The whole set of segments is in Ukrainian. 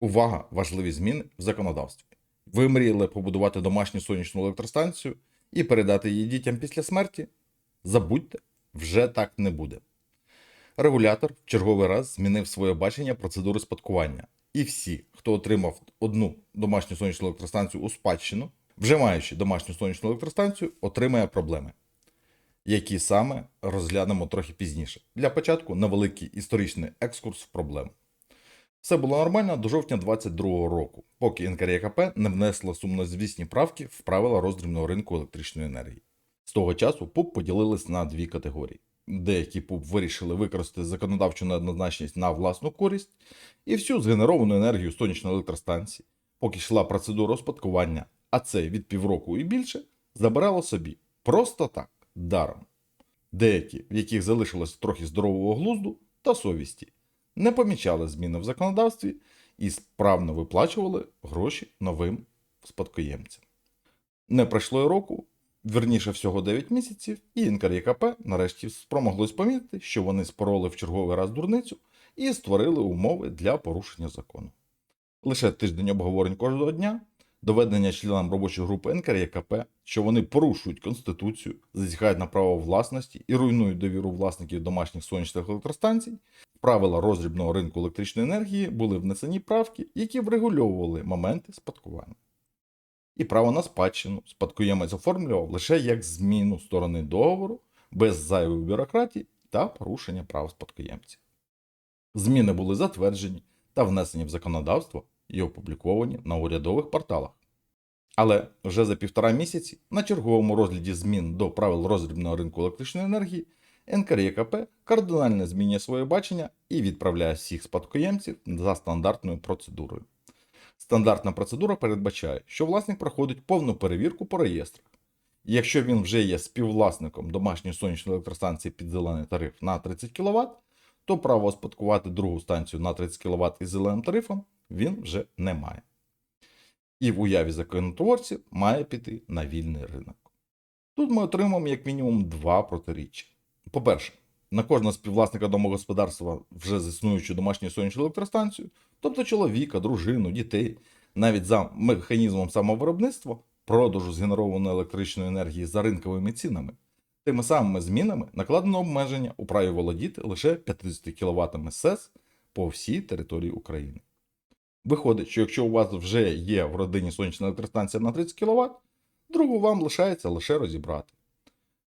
Увага! Важливі зміни в законодавстві. Ви мріяли побудувати домашню сонячну електростанцію і передати її дітям після смерті? Забудьте, вже так не буде. Регулятор в черговий раз змінив своє бачення процедури спадкування. І всі, хто отримав одну домашню сонячну електростанцію у спадщину, вже маючи домашню сонячну електростанцію, отримає проблеми, які саме розглянемо трохи пізніше. Для початку невеликий історичний екскурс в проблему. Все було нормально до жовтня 2022 року, поки НКРЄКП не внесла сумнозвісні правки в правила роздрібного ринку електричної енергії. З того часу ПУП поділились на дві категорії. Деякі ПУП вирішили використати законодавчу неоднозначність на власну користь і всю згенеровану енергію сонячної електростанції, поки йшла процедура успадкування, а це від півроку і більше, забирало собі просто так, даром. Деякі, в яких залишилось трохи здорового глузду та совісті, не помічали зміни в законодавстві і справно виплачували гроші новим спадкоємцям. Не пройшло й року, вірніше всього 9 місяців, і НКРЄКП нарешті спромоглось помітити, що вони спороли в черговий раз дурницю і створили умови для порушення закону. Лише тиждень обговорень кожного дня, доведення членам робочої групи НКРЄКП, що вони порушують Конституцію, зазіхають на право власності і руйнують довіру власників домашніх сонячних електростанцій, правила роздрібного ринку електричної енергії були внесені правки, які врегульовували моменти спадкування. І право на спадщину спадкоємець оформлював лише як зміну сторони договору без зайвої бюрократії та порушення прав спадкоємців. Зміни були затверджені та внесені в законодавство і опубліковані на урядових порталах. Але вже за півтора місяці на черговому розгляді змін до правил роздрібного ринку електричної енергії НКРЄКП кардинально змінює своє бачення і відправляє всіх спадкоємців за стандартною процедурою. Стандартна процедура передбачає, що власник проходить повну перевірку по реєстрах. Якщо він вже є співвласником домашньої сонячної електростанції під зелений тариф на 30 кВт, то право успадкувати другу станцію на 30 кВт із зеленим тарифом він вже не має. І в уяві законотворців має піти на вільний ринок. Тут ми отримаємо як мінімум два протиріччя. По-перше, на кожного співвласника домогосподарства вже з існуючою домашньою сонячною електростанцією, тобто чоловіка, дружину, дітей, навіть за механізмом самовиробництва, продажу згенерованої електричної енергії за ринковими цінами, тими самими змінами накладено обмеження у праві володіти лише 50 кВт СЕС по всій території України. Виходить, що якщо у вас вже є в родині сонячна електростанція на 30 кВт, другу вам лишається лише розібрати.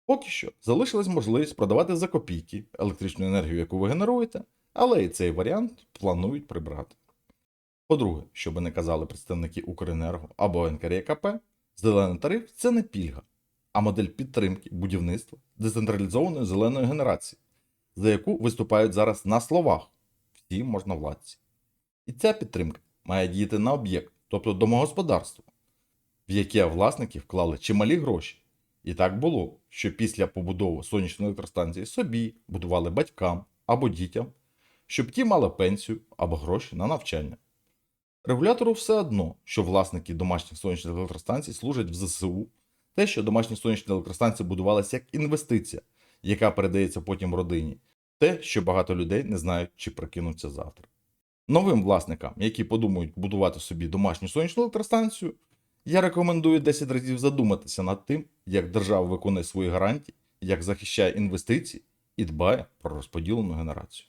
Поки що залишилась можливість продавати за копійки електричну енергію, яку ви генеруєте, але і цей варіант планують прибрати. По-друге, що би не казали представники Укренерго або НКРЄКП, зелений тариф це не пільга, а модель підтримки будівництва децентралізованої зеленої генерації, за яку виступають зараз на словах всі можновладці. І ця підтримка має діяти на об'єкт, тобто домогосподарство, в яке власники вклали чималі гроші. І так було, що після побудови сонячної електростанції собі будували батькам або дітям, щоб ті мали пенсію або гроші на навчання. Регулятору все одно, що власники домашніх сонячних електростанцій служать в ЗСУ, те, що домашні сонячні електростанції будувалися як інвестиція, яка передається потім родині, те, що багато людей не знають, чи прикинуться завтра. Новим власникам, які подумають будувати собі домашню сонячну електростанцію, я рекомендую 10 разів задуматися над тим, як держава виконує свої гарантії, як захищає інвестиції і дбає про розподілену генерацію.